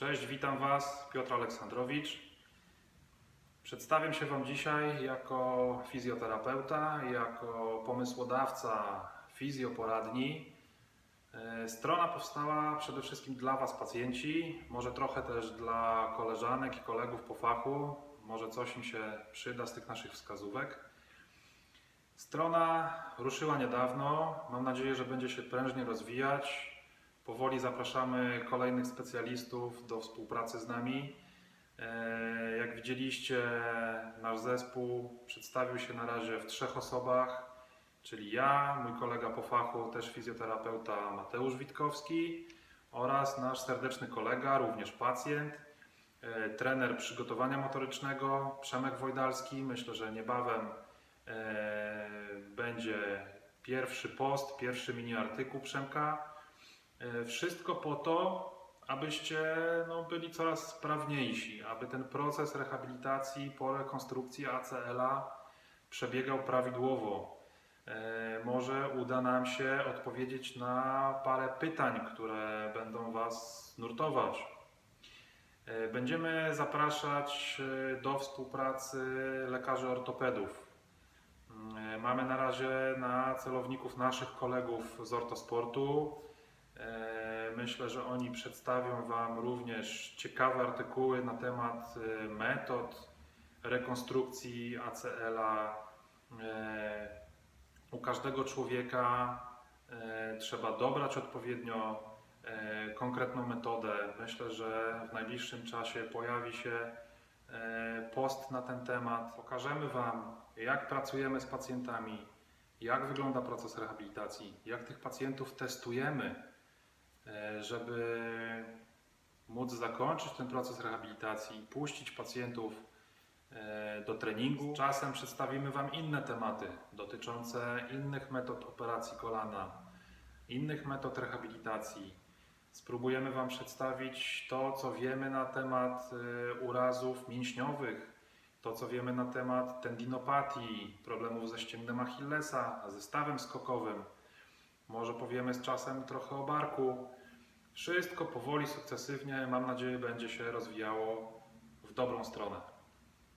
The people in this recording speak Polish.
Cześć, witam Was, Piotr Aleksandrowicz. Przedstawiam się Wam dzisiaj jako fizjoterapeuta, jako pomysłodawca fizjoporadni. E, Strona powstała przede wszystkim dla Was, pacjenci, może trochę też dla koleżanek i kolegów po fachu, może coś im się przyda z tych naszych wskazówek. Strona ruszyła niedawno. Mam nadzieję, że będzie się prężnie rozwijać. Powoli zapraszamy kolejnych specjalistów do współpracy z nami. E, Jak widzieliście, nasz zespół przedstawił się na razie w trzech osobach, czyli ja, mój kolega po fachu, też fizjoterapeuta Mateusz Witkowski oraz nasz serdeczny kolega, również pacjent, e, trener przygotowania motorycznego Przemek Wojdalski. Myślę, że niebawem e, będzie pierwszy post, pierwszy mini artykuł Przemka. E, Wszystko po to, abyście no, byli coraz sprawniejsi, aby ten proces rehabilitacji po rekonstrukcji ACL-a przebiegał prawidłowo. E, Może uda nam się odpowiedzieć na parę pytań, które będą Was nurtować. E, Będziemy zapraszać do współpracy lekarzy ortopedów. Mamy na razie na celowników naszych kolegów z ortosportu. E, Myślę, że oni przedstawią Wam również ciekawe artykuły na temat e, metod rekonstrukcji ACL-a. E, U każdego człowieka trzeba dobrać odpowiednio konkretną metodę. Myślę, że w najbliższym czasie pojawi się post na ten temat. Pokażemy Wam, jak pracujemy z pacjentami, jak wygląda proces rehabilitacji, jak tych pacjentów testujemy, żeby móc zakończyć ten proces rehabilitacji i puścić pacjentów e, do treningu. Czasem przedstawimy Wam inne tematy dotyczące innych metod operacji kolana, innych metod rehabilitacji. Spróbujemy Wam przedstawić to, co wiemy na temat e, urazów mięśniowych, to, co wiemy na temat tendinopatii, problemów ze ścięgnem Achillesa, ze stawem skokowym. Może powiemy z czasem trochę o barku. Wszystko powoli, sukcesywnie, mam nadzieję, będzie się rozwijało w dobrą stronę.